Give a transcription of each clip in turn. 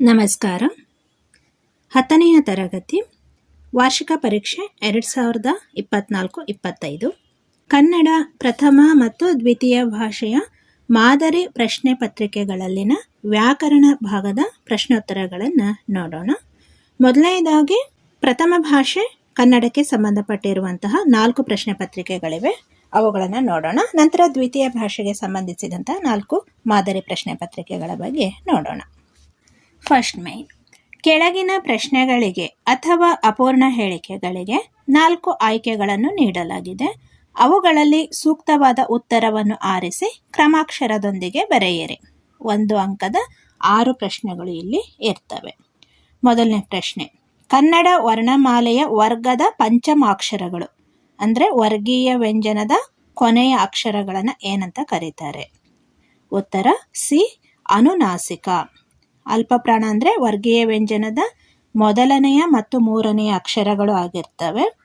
ನಮಸ್ಕಾರ. ಹತ್ತನೆಯ ತರಗತಿ, ವಾರ್ಷಿಕ ಪರೀಕ್ಷೆ ಎರಡು ಸಾವಿರದ ಇಪ್ಪತ್ನಾಲ್ಕು ಇಪ್ಪತ್ತೈದು ಕನ್ನಡ ಪ್ರಥಮ ಮತ್ತು ದ್ವಿತೀಯ ಭಾಷೆಯ ಮಾದರಿ ಪ್ರಶ್ನೆ ಪತ್ರಿಕೆಗಳಲ್ಲಿನ ವ್ಯಾಕರಣ ಭಾಗದ ಪ್ರಶ್ನೋತ್ತರಗಳನ್ನು ನೋಡೋಣ. ಮೊದಲನೇದಾಗಿ, ಪ್ರಥಮ ಭಾಷೆ ಕನ್ನಡಕ್ಕೆ ಸಂಬಂಧಪಟ್ಟಿರುವಂತಹ ನಾಲ್ಕು ಪ್ರಶ್ನೆ ಪತ್ರಿಕೆಗಳಿವೆ. ಅವುಗಳನ್ನು ನೋಡೋಣ. ನಂತರ ದ್ವಿತೀಯ ಭಾಷೆಗೆ ಸಂಬಂಧಿಸಿದಂತಹ ನಾಲ್ಕು ಮಾದರಿ ಪ್ರಶ್ನೆ ಪತ್ರಿಕೆಗಳ ಬಗ್ಗೆ ನೋಡೋಣ. ಫಸ್ಟ್ ಮೈನ್ ಕೆಳಗಿನ ಪ್ರಶ್ನೆಗಳಿಗೆ ಅಥವಾ ಅಪೂರ್ಣ ಹೇಳಿಕೆಗಳಿಗೆ ನಾಲ್ಕು ಆಯ್ಕೆಗಳನ್ನು ನೀಡಲಾಗಿದೆ. ಅವುಗಳಲ್ಲಿ ಸೂಕ್ತವಾದ ಉತ್ತರವನ್ನು ಆರಿಸಿ ಕ್ರಮಾಕ್ಷರದೊಂದಿಗೆ ಬರೆಯಿರಿ. ಒಂದು ಅಂಕದ ಆರು ಪ್ರಶ್ನೆಗಳು ಇಲ್ಲಿ ಇರ್ತವೆ. ಮೊದಲನೇ ಪ್ರಶ್ನೆ. ಕನ್ನಡ ವರ್ಣಮಾಲೆಯ ವರ್ಗದ ಪಂಚಮಾಕ್ಷರಗಳು, ಅಂದರೆ ವರ್ಗೀಯ ವ್ಯಂಜನದ ಕೊನೆಯ ಅಕ್ಷರಗಳನ್ನು ಏನಂತ ಕರೀತಾರೆ? ಉತ್ತರ, ಸಿ, ಅನುನಾಸಿಕ. ಅಲ್ಪಪ್ರಾಣ ಅಂದರೆ ವರ್ಗೀಯ ವ್ಯಂಜನದ ಮೊದಲನೆಯ ಮತ್ತು ಮೂರನೆಯ ಅಕ್ಷರಗಳು ಆಗಿರ್ತವೆ.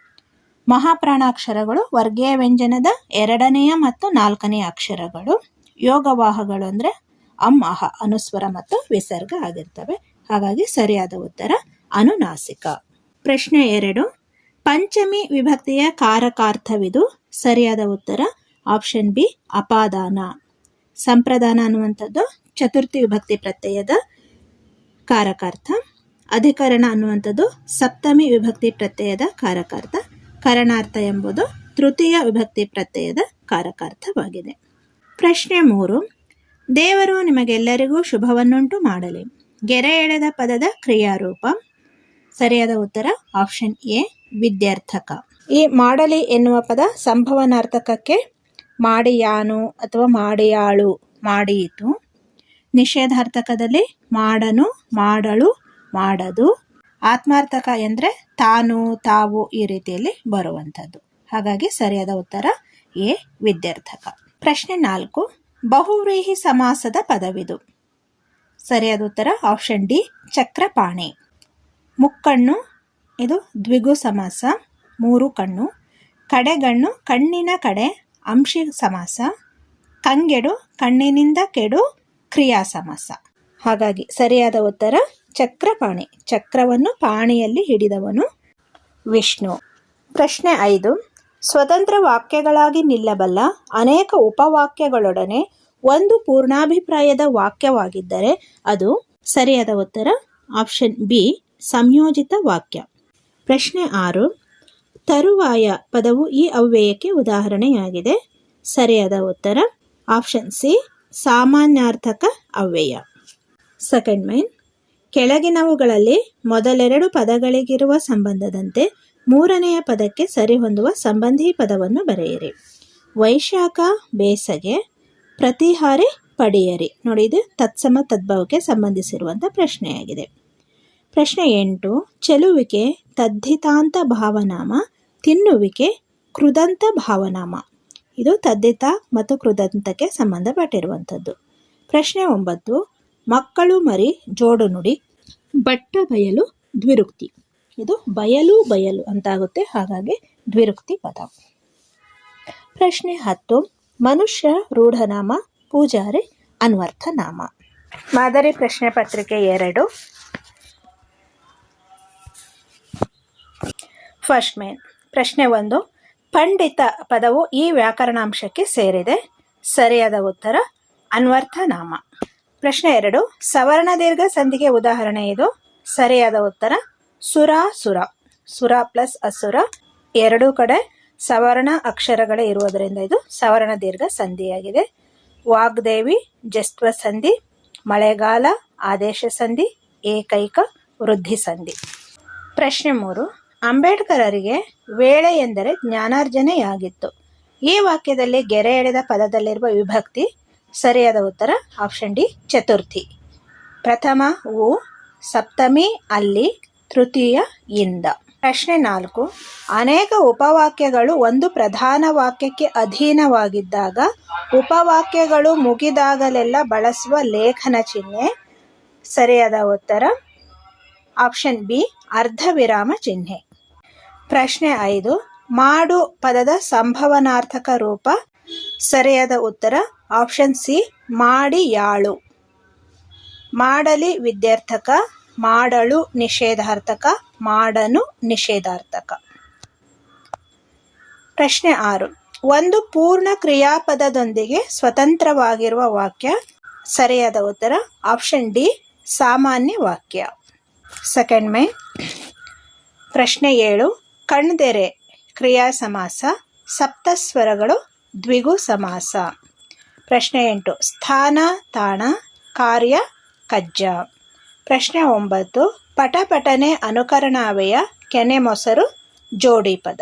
ಮಹಾಪ್ರಾಣಾಕ್ಷರಗಳು ವರ್ಗೀಯ ವ್ಯಂಜನದ ಎರಡನೆಯ ಮತ್ತು ನಾಲ್ಕನೆಯ ಅಕ್ಷರಗಳು. ಯೋಗವಾಹಗಳು ಅಂದರೆ ಅಮ್ ಅಹ, ಅನುಸ್ವರ ಮತ್ತು ವಿಸರ್ಗ ಆಗಿರ್ತವೆ. ಹಾಗಾಗಿ ಸರಿಯಾದ ಉತ್ತರ ಅನುನಾಸಿಕ. ಪ್ರಶ್ನೆ ಎರಡು. ಪಂಚಮಿ ವಿಭಕ್ತಿಯ ಕಾರಕಾರ್ಥವಿದು. ಸರಿಯಾದ ಉತ್ತರ ಆಪ್ಷನ್ ಬಿ ಅಪಾದಾನ. ಸಂಪ್ರದಾನ ಅನ್ನುವಂಥದ್ದು ಚತುರ್ಥಿ ವಿಭಕ್ತಿ ಪ್ರತ್ಯಯದ ಕಾರಕಾರ್ಥ. ಅಧಿಕರಣ ಅನ್ನುವಂಥದ್ದು ಸಪ್ತಮಿ ವಿಭಕ್ತಿ ಪ್ರತ್ಯಯದ ಕಾರಕಾರ್ಥ. ಕರಣಾರ್ಥ ಎಂಬುದು ತೃತೀಯ ವಿಭಕ್ತಿ ಪ್ರತ್ಯಯದ ಕಾರಕಾರ್ಥವಾಗಿದೆ. ಪ್ರಶ್ನೆ ಮೂರು. ದೇವರು ನಿಮಗೆಲ್ಲರಿಗೂ ಶುಭವನ್ನುಂಟು ಮಾಡಲಿ. ಗೆರೆ ಎಳೆದ ಪದದ ಕ್ರಿಯಾರೂಪ. ಸರಿಯಾದ ಉತ್ತರ ಆಪ್ಷನ್ ಎ, ವಿದ್ಯಾರ್ಥಕ. ಈ ಮಾಡಲಿ ಎನ್ನುವ ಪದ ಸಂಭವನಾರ್ಥಕಕ್ಕೆ ಮಾಡಿಯಾನು ಅಥವಾ ಮಾಡಿಯಾಳು, ಮಾಡಿಯಿತು. ನಿಷೇಧಾರ್ಥಕದಲ್ಲಿ ಮಾಡನು, ಮಾಡಳು, ಮಾಡದು. ಆತ್ಮಾರ್ಥಕ ಎಂದರೆ ತಾನು, ತಾವು ಈ ರೀತಿಯಲ್ಲಿ ಬರುವಂಥದ್ದು. ಹಾಗಾಗಿ ಸರಿಯಾದ ಉತ್ತರ ಎ, ವಿದ್ಯಾರ್ಥಕ. ಪ್ರಶ್ನೆ ನಾಲ್ಕು, ಬಹುವ್ರೀಹಿ ಸಮಾಸದ ಪದವಿದು. ಸರಿಯಾದ ಉತ್ತರ ಆಪ್ಷನ್ ಡಿ, ಚಕ್ರಪಾಣಿ. ಮುಕ್ಕಣ್ಣು, ಇದು ದ್ವಿಗು ಸಮಾಸ, ಮೂರು ಕಣ್ಣು. ಕಡೆಗಣ್ಣು, ಕಣ್ಣಿನ ಕಡೆ, ಅಂಶಿ ಸಮಾಸ. ಕಂಗೆಡು, ಕಣ್ಣಿನಿಂದ ಕೆಡು ಕ್ರಿಯಾ ಸಮಾಸ ಹಾಗಾಗಿ ಸರಿಯಾದ ಉತ್ತರ, ಚಕ್ರಪಾಣಿ. ಚಕ್ರವನ್ನು ಪಾಣಿಯಲ್ಲಿ ಹಿಡಿದವನು ವಿಷ್ಣು. ಪ್ರಶ್ನೆ ಐದು, ಸ್ವತಂತ್ರ ವಾಕ್ಯಗಳಾಗಿ ನಿಲ್ಲಬಲ್ಲ ಅನೇಕ ಉಪವಾಕ್ಯಗಳೊಡನೆ ಒಂದು ಪೂರ್ಣಾಭಿಪ್ರಾಯದ ವಾಕ್ಯವಾಗಿದ್ದರೆ ಅದು ಸರಿಯಾದ ಉತ್ತರ, ಆಪ್ಷನ್ ಬಿ, ಸಂಯೋಜಿತ ವಾಕ್ಯ. ಪ್ರಶ್ನೆ ಆರು, ತರುವಾಯ ಪದವು ಈ ಅವ್ಯಯಕ್ಕೆ ಉದಾಹರಣೆಯಾಗಿದೆ. ಸರಿಯಾದ ಉತ್ತರ, ಆಪ್ಷನ್ ಸಿ ಸಾಮಾನ್ಯಾರ್ಥಕ ಅವ್ಯಯ. ಸೆಕೆಂಡ್ ಮೈನ್ ಕೆಳಗಿನವುಗಳಲ್ಲಿ ಮೊದಲೆರಡು ಪದಗಳಿಗಿರುವ ಸಂಬಂಧದಂತೆ ಮೂರನೆಯ ಪದಕ್ಕೆ ಸರಿಹೊಂದುವ ಸಂಬಂಧಿ ಪದವನ್ನು ಬರೆಯಿರಿ. ವೈಶಾಖ, ಬೇಸಗೆ, ಪ್ರತಿಹಾರಿ, ಪಡೆಯರಿ. ನೋಡಿ, ಇದು ತತ್ಸಮ ತದ್ಭವಕ್ಕೆ ಸಂಬಂಧಿಸಿರುವಂಥ ಪ್ರಶ್ನೆಯಾಗಿದೆ. ಪ್ರಶ್ನೆ ಎಂಟು, ಚೆಲುವಿಕೆ, ತದ್ಧಿತಾಂತ ಭಾವನಾಮ, ತಿನ್ನುವಿಕೆ, ಕೃದಂತ ಭಾವನಾಮ. ಇದು ತದ್ದಿತ ಮತ್ತು ಕೃದಂತಕ್ಕೆ ಸಂಬಂಧಪಟ್ಟಿರುವಂಥದ್ದು. ಪ್ರಶ್ನೆ ಒಂಬತ್ತು, ಮಕ್ಕಳು ಮರಿ ಜೋಡು ನುಡಿ, ಬಟ್ಟ ಬಯಲು ದ್ವಿರುಕ್ತಿ. ಇದು ಬಯಲು ಬಯಲು ಅಂತಾಗುತ್ತೆ, ಹಾಗಾಗಿ ದ್ವಿರುಕ್ತಿ ಪದ. ಪ್ರಶ್ನೆ ಹತ್ತು, ಮನುಷ್ಯ ರೂಢನಾಮ, ಪೂಜಾರಿ ಅನ್ವರ್ಥನಾಮ. ಮಾದರಿ ಪ್ರಶ್ನೆ ಪತ್ರಿಕೆ ಎರಡು. First main. ಪ್ರಶ್ನೆ ಒಂದು ಪಂಡಿತ ಪದವು ಈ ವ್ಯಾಕರಣಾಂಶಕ್ಕೆ ಸೇರಿದೆ. ಸರಿಯಾದ ಉತ್ತರ, ಅನ್ವರ್ಥನಾಮ. ಪ್ರಶ್ನೆ ಎರಡು, ಸವರ್ಣ ದೀರ್ಘ ಸಂಧಿಗೆ ಉದಾಹರಣೆ ಇದು. ಸರಿಯಾದ ಉತ್ತರ ಸುರಾಸುರ ಸುರ. ಸುರ ಪ್ಲಸ್ ಅಸುರ. ಎರಡೂ ಕಡೆ ಸವರ್ಣ ಅಕ್ಷರಗಳೇ ಇರುವುದರಿಂದ ಇದು ಸವರ್ಣ ದೀರ್ಘ ಸಂಧಿಯಾಗಿದೆ. ವಾಗ್ದೇವಿ, ಜಸ್ತ್ವ ಸಂಧಿ, ಮಳೆಗಾಲ, ಆದೇಶ ಸಂಧಿ, ಏಕೈಕ ವೃದ್ಧಿ ಸಂಧಿ. ಪ್ರಶ್ನೆ ಮೂರು ಅಂಬೇಡ್ಕರರಿಗೆ ವೇಳೆ ಎಂದರೆ ಜ್ಞಾನಾರ್ಜನೆಯಾಗಿತ್ತು. ಈ ವಾಕ್ಯದಲ್ಲಿ ಗೆರೆ ಎಳೆದ ಪದದಲ್ಲಿರುವ ವಿಭಕ್ತಿ ಸರಿಯಾದ ಉತ್ತರ ಆಪ್ಷನ್ ಡಿ, ಚತುರ್ಥಿ. ಪ್ರಥಮ ಉ ಸಪ್ತಮಿ ಅಲ್ಲಿ ತೃತೀಯ ಇಂದ. ಪ್ರಶ್ನೆ ನಾಲ್ಕು, ಅನೇಕ ಉಪವಾಕ್ಯಗಳು ಒಂದು ಪ್ರಧಾನ ವಾಕ್ಯಕ್ಕೆ ಅಧೀನವಾಗಿದ್ದಾಗ ಉಪವಾಕ್ಯಗಳು ಮುಗಿದಾಗಲೆಲ್ಲ ಬಳಸುವ ಲೇಖನ ಚಿಹ್ನೆ ಸರಿಯಾದ ಉತ್ತರ ಆಪ್ಷನ್ ಬಿ ಅರ್ಧ ವಿರಾಮ ಚಿಹ್ನೆ. ಪ್ರಶ್ನೆ ಐದು. ಮಾಡು ಪದದ ಸಂಭವನಾರ್ಥಕ ರೂಪ. ಸರಿಯಾದ ಉತ್ತರ. ಆಪ್ಷನ್ ಸಿ, ಮಾಡಿ ಯಾಳು. ಮಾಡಲಿ ವಿದ್ಯಾರ್ಥಕ. ಮಾಡಳು ನಿಷೇಧಾರ್ಥಕ. ಮಾಡನು ನಿಷೇಧಾರ್ಥಕ. ಪ್ರಶ್ನೆ ಆರು. ಒಂದು ಪೂರ್ಣ ಕ್ರಿಯಾಪದದೊಂದಿಗೆ ಸ್ವತಂತ್ರವಾಗಿರುವ ವಾಕ್ಯ. ಸರಿಯಾದ ಉತ್ತರ. ಆಪ್ಷನ್ ಡಿ, ಸಾಮಾನ್ಯ ವಾಕ್ಯ. ಸೆಕೆಂಡ್ ಮೇ. ಪ್ರಶ್ನೆ ಏಳು. ಕಣ್ದೆರೆ, ಕ್ರಿಯಾ ಸಮಾಸ ಸಪ್ತಸ್ವರಗಳು ದ್ವಿಗು ಸಮಾಸ. ಪ್ರಶ್ನೆ ಎಂಟು, ಸ್ಥಾನ, ತಾಣ, ಕಾರ್ಯ, ಕಜ್ಜ. ಪ್ರಶ್ನೆ ಒಂಬತ್ತು, ಪಟಪಟನೆ ಅನುಕರಣಾವೆಯ, ಕೆನೆ ಮೊಸರು, ಜೋಡಿ ಪದ.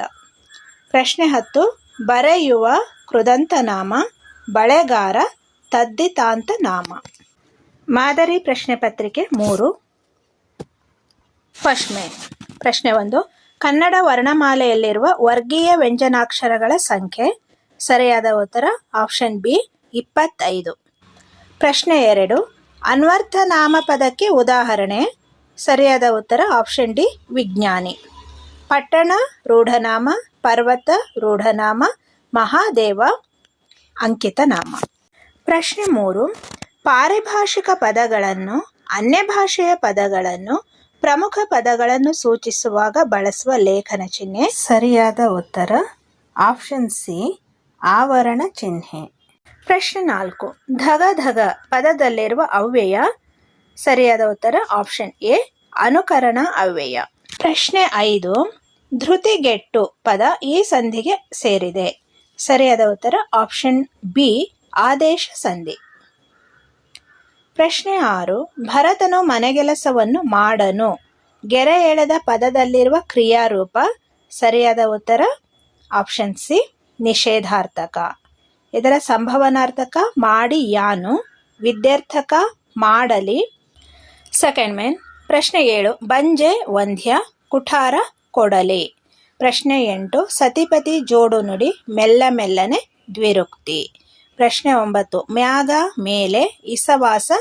ಪ್ರಶ್ನೆ ಹತ್ತು, ಬರೆಯುವ ಕೃದಂತನಾಮ ಬಳೆಗಾರ, ತದ್ದಿತಾಂತ ನಾಮ. ಮಾದರಿ ಪ್ರಶ್ನೆ ಪತ್ರಿಕೆ ಮೂರು. ಫಸ್ಟ್ ಮೇ ಪ್ರಶ್ನೆ ಒಂದು ಕನ್ನಡ ವರ್ಣಮಾಲೆಯಲ್ಲಿರುವ ವರ್ಗೀಯ ವ್ಯಂಜನಾಕ್ಷರಗಳ ಸಂಖ್ಯೆ. ಸರಿಯಾದ ಉತ್ತರ, ಆಪ್ಷನ್ ಬಿ, ಇಪ್ಪತ್ತೈದು. ಪ್ರಶ್ನೆ ಎರಡು ಅನ್ವರ್ಥ ನಾಮಪದಕ್ಕೆ ಉದಾಹರಣೆ. ಸರಿಯಾದ ಉತ್ತರ, ಆಪ್ಷನ್ ಡಿ, ವಿಜ್ಞಾನಿ. ಪಟ್ಟಣ, ರೂಢನಾಮ, ಪರ್ವತ, ರೂಢನಾಮ, ಮಹಾದೇವ ಅಂಕಿತ ನಾಮ ಪ್ರಶ್ನೆ ಮೂರು, ಪಾರಿಭಾಷಿಕ ಪದಗಳನ್ನು ಅನ್ಯ ಭಾಷೆಯ ಪದಗಳನ್ನು ಪ್ರಮುಖ ಪದಗಳನ್ನು ಸೂಚಿಸುವಾಗ ಬಳಸುವ ಲೇಖನ ಚಿಹ್ನೆ. ಸರಿಯಾದ ಉತ್ತರ. ಆಪ್ಷನ್ ಸಿ, ಆವರಣ ಚಿಹ್ನೆ. ಪ್ರಶ್ನೆ ನಾಲ್ಕು. ಧಗ ಧಗ ಪದದಲ್ಲಿರುವ ಅವ್ಯಯ. ಸರಿಯಾದ ಉತ್ತರ, ಆಪ್ಷನ್ ಎ, ಅನುಕರಣ ಅವ್ಯಯ. ಪ್ರಶ್ನೆ ಐದು. ಧೃತಿಗೆಟ್ಟು ಪದ ಈ ಸಂಧಿಗೆ ಸೇರಿದೆ. ಸರಿಯಾದ ಉತ್ತರ, ಆಪ್ಷನ್ ಬಿ, ಆದೇಶ ಸಂಧಿ. ಪ್ರಶ್ನೆ ಆರು, ಭರತನು ಮನೆಗೆಲಸವನ್ನು ಮಾಡನು. ಗೆರೆ ಎಳೆದ ಪದದಲ್ಲಿರುವ ಕ್ರಿಯಾರೂಪ, ಸರಿಯಾದ ಉತ್ತರ, ಆಪ್ಷನ್ ಸಿ, ನಿಷೇಧಾರ್ಥಕ. ಇದರ ಸಂಭವನಾರ್ಥಕ, ಮಾಡಿ ಯಾನು. ವಿದ್ಯಾರ್ಥಕ, ಮಾಡಲಿ. ಸೆಕೆಂಡ್ ಮೇನ್, ಪ್ರಶ್ನೆ ಏಳು, ಬಂಜೆ ವಂಧ್ಯ ಕುಠಾರ, ಕೊಡಲಿ. ಪ್ರಶ್ನೆ ಎಂಟು, ಸತಿಪತಿ ಜೋಡು ನುಡಿ, ಮೆಲ್ಲ ಮೆಲ್ಲನೆ ದ್ವಿರುಕ್ತಿ. ಪ್ರಶ್ನೆ ಒಂಬತ್ತು. ಮ್ಯಾಗ ಮೇಲೆ ಇಸವಾಸ,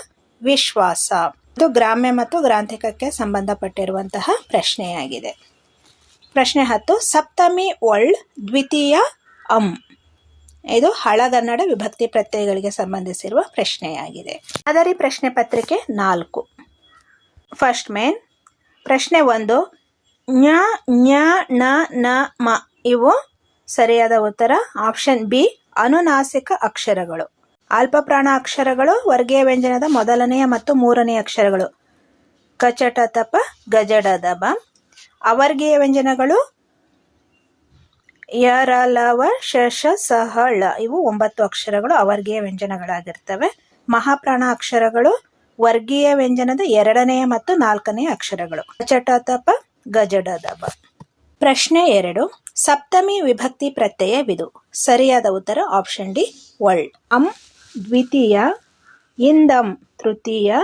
ವಿಶ್ವಾಸ. ಇದು ಗ್ರಾಮ್ಯ ಮತ್ತು ಗ್ರಾಂಥಿಕಕ್ಕೆ ಸಂಬಂಧಪಟ್ಟಿರುವಂತಹ ಪ್ರಶ್ನೆಯಾಗಿದೆ. ಪ್ರಶ್ನೆ ಹತ್ತು. ಸಪ್ತಮಿ ಒಳ್ ದ್ವಿತೀಯ ಅಂ. ಇದು ಹಳಗನ್ನಡ ವಿಭಕ್ತಿ ಪ್ರತ್ಯಯಗಳಿಗೆ ಸಂಬಂಧಿಸಿರುವ ಪ್ರಶ್ನೆಯಾಗಿದೆ. ಮಾದರಿ ಪ್ರಶ್ನೆ ಪತ್ರಿಕೆ ನಾಲ್ಕು. First main. ಪ್ರಶ್ನೆ ಒಂದು. ಞ ಞ ಣ ನ, ಮ. ಇವು ಸರಿಯಾದ ಉತ್ತರ. Option B. ಅನುನಾಸಿಕ ಅಕ್ಷರಗಳು. ಅಲ್ಪಪ್ರಾಣ ಅಕ್ಷರಗಳು, ವರ್ಗೀಯ ವ್ಯಂಜನದ ಮೊದಲನೆಯ ಮತ್ತು ಮೂರನೆಯ ಅಕ್ಷರಗಳು. ಕಚಟ ತಪ, ಗಜಡ ದಬ. ಅವರ್ಗೀಯ ವ್ಯಂಜನಗಳು ಲವ ಶಶ ಸಹಳ ಳ. ಇವು ಒಂಬತ್ತು ಅಕ್ಷರಗಳು ಅವರ್ಗೀಯ ವ್ಯಂಜನಗಳಾಗಿರ್ತವೆ. ಮಹಾಪ್ರಾಣ ಅಕ್ಷರಗಳು, ವರ್ಗೀಯ ವ್ಯಂಜನದ ಎರಡನೆಯ ಮತ್ತು ನಾಲ್ಕನೆಯ ಅಕ್ಷರಗಳು. ಕಚಟ ತಪ, ಗಜಡ ದಬ. ಪ್ರಶ್ನೆ ಎರಡು. ಸಪ್ತಮಿ ವಿಭಕ್ತಿ ಪ್ರತ್ಯಯವಿದು ಸರಿಯಾದ ಉತ್ತರ ಆಪ್ಷನ್ ಡಿ ವರ್ಲ್ಡ್ ಅಂ ದ್ವಿತೀಯ, ಇಂದಂ ತೃತೀಯ,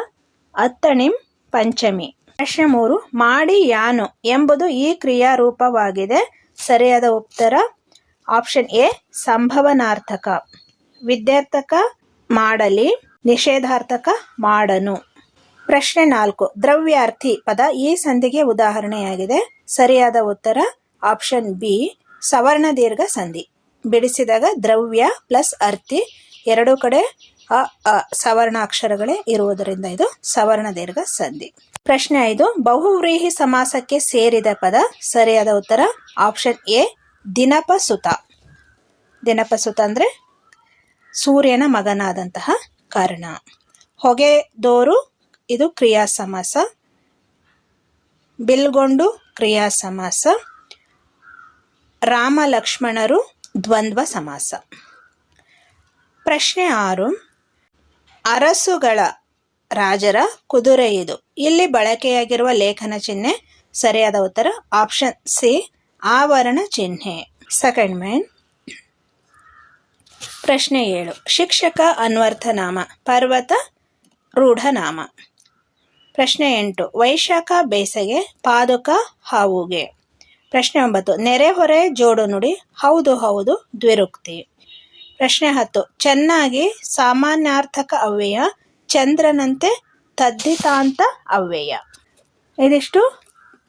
ಅತ್ತಣಿಂ ಪಂಚಮಿ. ಪ್ರಶ್ನೆ ಮೂರು, ಮಾಡಿ ಯಾನು ಎಂಬುದು ಈ ಕ್ರಿಯಾರೂಪವಾಗಿದೆ. ಸರಿಯಾದ ಉತ್ತರ ಆಪ್ಷನ್ ಎ ಸಂಭವನಾರ್ಥಕ. ವಿದ್ಯಾರ್ಥಕ ಮಾಡಲಿ, ನಿಷೇಧಾರ್ಥಕ ಮಾಡನು. ಪ್ರಶ್ನೆ ನಾಲ್ಕು, ದ್ರವ್ಯಾರ್ಥಿ ಪದ ಈ ಸಂಧಿಗೆ ಉದಾಹರಣೆಯಾಗಿದೆ. ಸರಿಯಾದ ಉತ್ತರ ಆಪ್ಷನ್ ಬಿ ಸವರ್ಣ ದೀರ್ಘ ಸಂಧಿ. ಬಿಡಿಸಿದಾಗ ದ್ರವ್ಯ ಪ್ಲಸ್ ಅರ್ಥಿ ಎರಡು ಕಡೆ ಅ ಅ, ಸವರ್ಣ ಅಕ್ಷರಗಳೇ ಇರುವುದರಿಂದ ಇದು ಸವರ್ಣ ದೀರ್ಘ ಸಂಧಿ. ಪ್ರಶ್ನೆ ಐದು, ಬಹುವ್ರೀಹಿ ಸಮಾಸಕ್ಕೆ ಸೇರಿದ ಪದ ಸರಿಯಾದ ಉತ್ತರ ಆಪ್ಷನ್ ಎ, ದಿನಪಸುತ. ದಿನಪಸುತ ಅಂದ್ರೆ ಸೂರ್ಯನ ಮಗನಾದಂತಹ ಕಾರಣ. ಹೊಗೆದೋರು ಇದು ಕ್ರಿಯಾ ಸಮಾಸ. ಬಿಲ್ಗೊಂಡು, ಕ್ರಿಯಾ ಸಮಾಸ. ರಾಮ ಲಕ್ಷ್ಮಣರು ದ್ವಂದ್ವ ಸಮಾಸ ಪ್ರಶ್ನೆ ಆರು. ಅರಸುಗಳ ರಾಜರ ಕುದುರೆ ಇದು. ಇಲ್ಲಿ ಬಳಕೆಯಾಗಿರುವ ಲೇಖನ ಚಿಹ್ನೆ ಸರಿಯಾದ ಉತ್ತರ ಆಪ್ಷನ್ ಸಿ ಆವರಣ ಚಿಹ್ನೆ. ಸೆಕೆಂಡ್ ಮೇನ್ ಪ್ರಶ್ನೆ ಏಳು. ಶಿಕ್ಷಕ ಅನ್ವರ್ಥನಾಮ, ಪರ್ವತ ರೂಢನಾಮ. ಪ್ರಶ್ನೆ ಎಂಟು. ವೈಶಾಖ ಬೇಸಗೆ, ಪಾದುಕ ಹಾವುಗೆ. ಪ್ರಶ್ನೆ ಒಂಬತ್ತು ನೆರೆಹೊರೆ ಜೋಡು ನುಡಿ, ಹೌದು ಹೌದು ದ್ವಿರುಕ್ತಿ. ಪ್ರಶ್ನೆ ಹತ್ತು, ಚೆನ್ನಾಗಿ ಸಾಮಾನ್ಯಾರ್ಥಕ ಅವ್ಯಯ, ಚಂದ್ರನಂತೆ ತದ್ದಿತಾಂತ ಅವ್ಯಯ. ಇದಿಷ್ಟು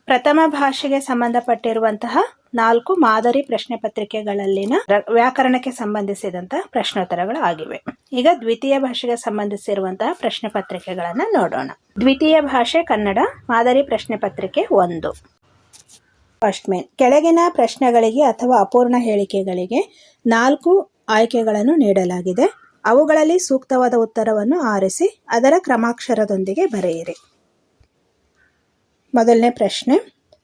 ಪ್ರಥಮ ಭಾಷೆಗೆ ಸಂಬಂಧಪಟ್ಟಿರುವಂತಹ ನಾಲ್ಕು ಮಾದರಿ ಪ್ರಶ್ನೆ ಪತ್ರಿಕೆಗಳಲ್ಲಿನ ವ್ಯಾಕರಣಕ್ಕೆ ಸಂಬಂಧಿಸಿದಂತಹ ಪ್ರಶ್ನೋತ್ತರಗಳು ಆಗಿವೆ ಈಗ ದ್ವಿತೀಯ ಭಾಷೆಗೆ ಸಂಬಂಧಿಸಿರುವಂತಹ ಪ್ರಶ್ನೆ ಪತ್ರಿಕೆಗಳನ್ನ ನೋಡೋಣ. ದ್ವಿತೀಯ ಭಾಷೆ ಕನ್ನಡ, ಮಾದರಿ ಪ್ರಶ್ನೆ ಪತ್ರಿಕೆ ಒಂದು. ಫಸ್ಟ್ ಕೆಳಗಿನ ಪ್ರಶ್ನೆಗಳಿಗೆ ಅಥವಾ ಅಪೂರ್ಣ ಹೇಳಿಕೆಗಳಿಗೆ ನಾಲ್ಕು ಆಯ್ಕೆಗಳನ್ನು ನೀಡಲಾಗಿದೆ. ಅವುಗಳಲ್ಲಿ ಸೂಕ್ತವಾದ ಉತ್ತರವನ್ನು ಆರಿಸಿ, ಅದರ ಕ್ರಮಾಕ್ಷರದೊಂದಿಗೆ ಬರೆಯಿರಿ. ಮೊದಲನೇ ಪ್ರಶ್ನೆ.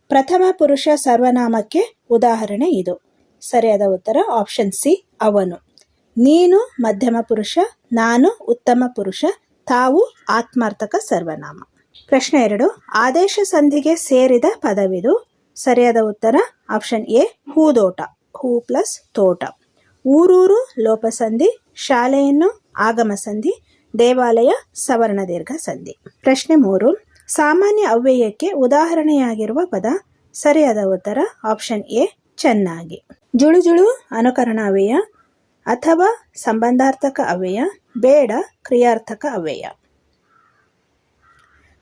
ಪ್ರಥಮ ಪುರುಷ ಸರ್ವನಾಮಕ್ಕೆ ಉದಾಹರಣೆ ಇದು. ಸರಿಯಾದ ಉತ್ತರ, ಆಪ್ಷನ್ ಸಿ, ಅವನು. ನೀನು ಮಧ್ಯಮ ಪುರುಷ, ನಾನು ಉತ್ತಮ ಪುರುಷ, ತಾವು ಆತ್ಮಾರ್ಥಕ ಸರ್ವನಾಮ. ಪ್ರಶ್ನೆ ಎರಡು. ಆದೇಶ ಸಂಧಿಗೆ ಸೇರಿದ ಪದವಿದು. ಸರಿಯಾದ ಉತ್ತರ? ಆಪ್ಷನ್ ಎ, ಹೂದೋಟ. ಹೂ ಪ್ಲಸ್ ತೋಟ. ಊರೂರು ಲೋಪಸಂಧಿ, ಶಾಲೆಯನ್ನು ಆಗಮ ಸಂಧಿ, ದೇವಾಲಯ ಸವರ್ಣ ದೀರ್ಘ ಸಂಧಿ. ಪ್ರಶ್ನೆ ಮೂರು, ಸಾಮಾನ್ಯ ಅವ್ಯಯಕ್ಕೆ ಉದಾಹರಣೆಯಾಗಿರುವ ಪದ ಸರಿಯಾದ ಉತ್ತರ? ಆಪ್ಷನ್ ಎ, ಚೆನ್ನಾಗಿ. ಜುಳು ಜುಳು ಅನುಕರಣ ಅವ್ಯಯ ಅಥವಾ ಸಂಬಂಧಾರ್ಥಕ ಅವ್ಯಯ, ಬೇಡ, ಕ್ರಿಯಾರ್ಥಕ ಅವ್ಯಯ.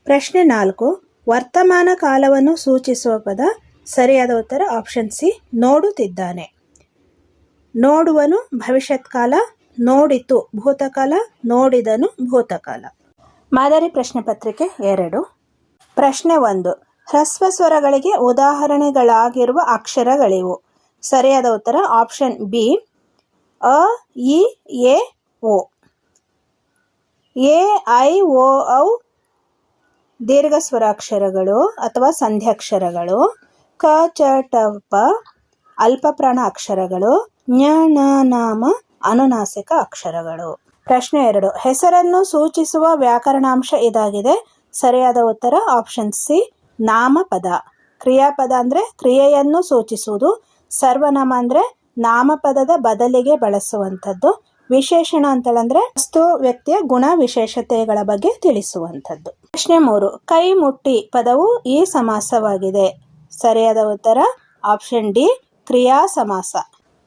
ಪ್ರಶ್ನೆ ನಾಲ್ಕು, ವರ್ತಮಾನ ಕಾಲವನ್ನು ಸೂಚಿಸುವ ಪದ ಸರಿಯಾದ ಉತ್ತರ ಆಪ್ಷನ್ ಸಿ ನೋಡುತ್ತಿದ್ದಾನೆ. ನೋಡುವನು ಭವಿಷ್ಯತ್ ಕಾಲ ನೋಡಿತು ಭೂತಕಾಲ, ನೋಡಿದನು ಭೂತಕಾಲ. ಮಾದರಿ ಪ್ರಶ್ನೆ ಪತ್ರಿಕೆ ಎರಡು. ಪ್ರಶ್ನೆ ಒಂದು, ಹ್ರಸ್ವ ಸ್ವರಗಳಿಗೆ ಉದಾಹರಣೆಗಳಾಗಿರುವ ಅಕ್ಷರಗಳಿವು. ಸರಿಯಾದ ಉತ್ತರ ಆಪ್ಷನ್ ಬಿ ಅ, ಇ, ಎ ಒ ಎ, ಐ, ಓ, ಔ ದೀರ್ಘ ಸ್ವರಾಕ್ಷರಗಳು ಅಥವಾ ಸಂಧ್ಯಾಕ್ಷರಗಳು. ಕ, ಚ, ಟ, ಪ, ಅಲ್ಪಪ್ರಾಣ ಅಕ್ಷರಗಳು ಜ್ಞ ಣ ನಾಮ ಅನುನಾಸಿಕ ಅಕ್ಷರಗಳು. ಪ್ರಶ್ನೆ ಎರಡು. ಹೆಸರನ್ನು ಸೂಚಿಸುವ ವ್ಯಾಕರಣಾಂಶ ಇದಾಗಿದೆ. ಸರಿಯಾದ ಉತ್ತರ, ಆಪ್ಷನ್ ಸಿ, ನಾಮಪದ. ಕ್ರಿಯಾಪದ ಅಂದ್ರೆ ಕ್ರಿಯೆಯನ್ನು ಸೂಚಿಸುವುದು. ಸರ್ವನಾಮ ಅಂದ್ರೆ ನಾಮಪದದ ಬದಲಿಗೆ ಬಳಸುವಂಥದ್ದು. ವಿಶೇಷಣ ಅಂತಂದ್ರೆ ವಸ್ತು, ವ್ಯಕ್ತಿಯ ಗುಣ ವಿಶೇಷತೆಗಳ ಬಗ್ಗೆ ತಿಳಿಸುವಂಥದ್ದು. ಪ್ರಶ್ನೆ ಮೂರು. ಕೈ ಮುಟ್ಟಿ ಪದವು ಈ ಸಮಾಸವಾಗಿದೆ. ಸರಿಯಾದ ಉತ್ತರ ಆಪ್ಷನ್ ಡಿ ಕ್ರಿಯಾ ಸಮಾಸ.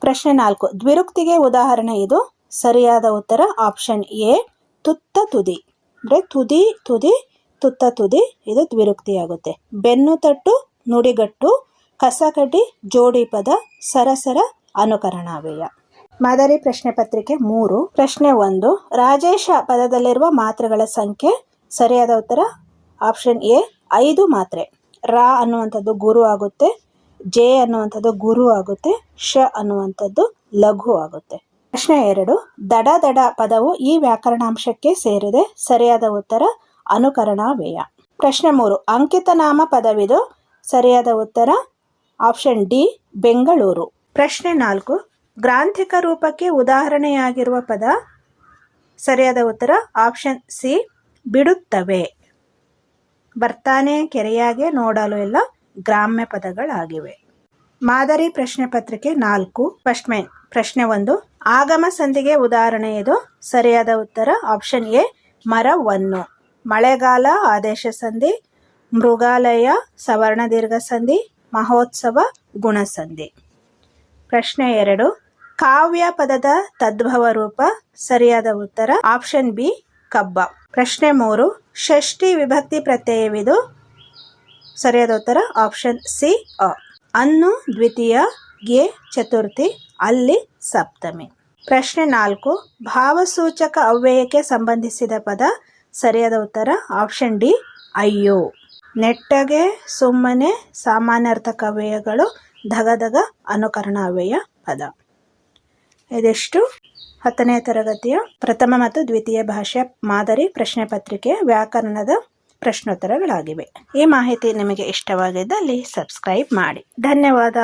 ಪ್ರಶ್ನೆ ನಾಲ್ಕು. ದ್ವಿರುಕ್ತಿಗೆ ಉದಾಹರಣೆ ಇದು. ಸರಿಯಾದ ಉತ್ತರ ಆಪ್ಷನ್ ಎ ತುತ್ತ ತುದಿ. ಅಂದರೆ ತುದಿ ತುದಿ, ತುತ್ತ ತುದಿ, ಇದು ದ್ವಿರುಕ್ತಿಯಾಗುತ್ತೆ. ಬೆನ್ನು ತಟ್ಟು, ನುಡಿಗಟ್ಟು ಕಸಕಡ್ಡಿ ಜೋಡಿ ಪದ, ಸರಸರ ಅನುಕರಣಾವ್ಯಯ ಮಾದರಿ ಪ್ರಶ್ನೆ ಪತ್ರಿಕೆ ಮೂರು. ಪ್ರಶ್ನೆ ಒಂದು. ರಾಜೇಶ ಪದದಲ್ಲಿರುವ ಮಾತ್ರೆಗಳ ಸಂಖ್ಯೆ. ಸರಿಯಾದ ಉತ್ತರ ಆಪ್ಷನ್ ಎ ಐದು ಮಾತ್ರೆ. ರಾ ಅನ್ನುವಂಥದ್ದು ಗುರು ಆಗುತ್ತೆ, ಜೆ ಅನ್ನುವಂಥದ್ದು ಗುರು ಆಗುತ್ತೆ ಶ ಅನ್ನುವಂಥದ್ದು ಲಘು ಆಗುತ್ತೆ. ಪ್ರಶ್ನೆ ಎರಡು, ದಡ ದಡ ಪದವು ಈ ವ್ಯಾಕರಣಾಂಶಕ್ಕೆ ಸೇರಿದೆ, ಸರಿಯಾದ ಉತ್ತರ ಅನುಕರಣ ವ್ಯಯ. ಪ್ರಶ್ನೆ ಮೂರು, ಅಂಕಿತ ನಾಮ ಪದವಿದು ಸರಿಯಾದ ಉತ್ತರ? Option D, Bengaluru. ಪ್ರಶ್ನೆ ನಾಲ್ಕು, ಗ್ರಾಂಥಿಕ ರೂಪಕ್ಕೆ ಉದಾಹರಣೆಯಾಗಿರುವ ಪದ ಸರಿಯಾದ ಉತ್ತರ? ಆಪ್ಷನ್ ಸಿ, ಬಿಡುತ್ತವೆ. ಬರ್ತಾನೆ ಕೆರೆಯಾಗೆ ನೋಡಲು ಎಲ್ಲ ಗ್ರಾಮ್ಯ ಪದಗಳಾಗಿವೆ. ಮಾದರಿ ಪ್ರಶ್ನೆ ಪತ್ರಿಕೆ ನಾಲ್ಕು ಮೈನ್. ಪ್ರಶ್ನೆ ಒಂದು, ಆಗಮ ಸಂಧಿಗೆ ಉದಾಹರಣೆ ಇದು. ಸರಿಯಾದ ಉತ್ತರ, ಆಪ್ಷನ್ ಎ, ಮರವನ್ನು. ಮಳೆಗಾಲ, ಆದೇಶ ಸಂಧಿ. ಮೃಗಾಲಯ, ಸವರ್ಣ ದೀರ್ಘ ಸಂಧಿ. ಮಹೋತ್ಸವ ಗುಣಸಂಧಿ ಪ್ರಶ್ನೆ ಎರಡು, ಕಾವ್ಯ ಪದದ ತದ್ಭವ ರೂಪ, ಸರಿಯಾದ ಉತ್ತರ, ಆಪ್ಷನ್ ಬಿ, ಕಬ್ಬ. ಪ್ರಶ್ನೆ ಮೂರು, ಷಷ್ಠಿ ವಿಭಕ್ತಿ ಪ್ರತ್ಯಯವಿದು. ಸರಿಯಾದ ಉತ್ತರ ಆಪ್ಷನ್ ಸಿ ಅ. ಅನ್ನು ದ್ವಿತೀಯ, ಗೆ ಚತುರ್ಥಿ, ಅಲ್ಲಿ ಸಪ್ತಮಿ. ಪ್ರಶ್ನೆ ನಾಲ್ಕು, ಭಾವಸೂಚಕ ಅವ್ಯಯಕ್ಕೆ ಸಂಬಂಧಿಸಿದ ಪದ. ಸರಿಯಾದ ಉತ್ತರ ಆಪ್ಷನ್ ಡಿ ಅಯ್ಯೋ. ನೆಟ್ಟಗೆ, ಸುಮ್ಮನೆ, ಸಾಮಾನ್ಯಾರ್ಥಕ ಅವ್ಯಯಗಳು, ಧಗಧಗ, ಅನುಕರಣ ಅವ್ಯಯ ಪದ. ಇದಿಷ್ಟು? ಹತ್ತನೇ ತರಗತಿಯ ಪ್ರಥಮ ಮತ್ತು ದ್ವಿತೀಯ ಭಾಷೆ ಮಾದರಿ ಪ್ರಶ್ನೆ ಪತ್ರಿಕೆಯ ವ್ಯಾಕರಣದ ಪ್ರಶ್ನೋತ್ತರಗಳಾಗಿವೆ. ಈ ಮಾಹಿತಿ ನಿಮಗೆ ಇಷ್ಟವಾಗಿದ್ದಲ್ಲಿ ಸಬ್ಸ್ಕ್ರೈಬ್ ಮಾಡಿ. ಧನ್ಯವಾದ.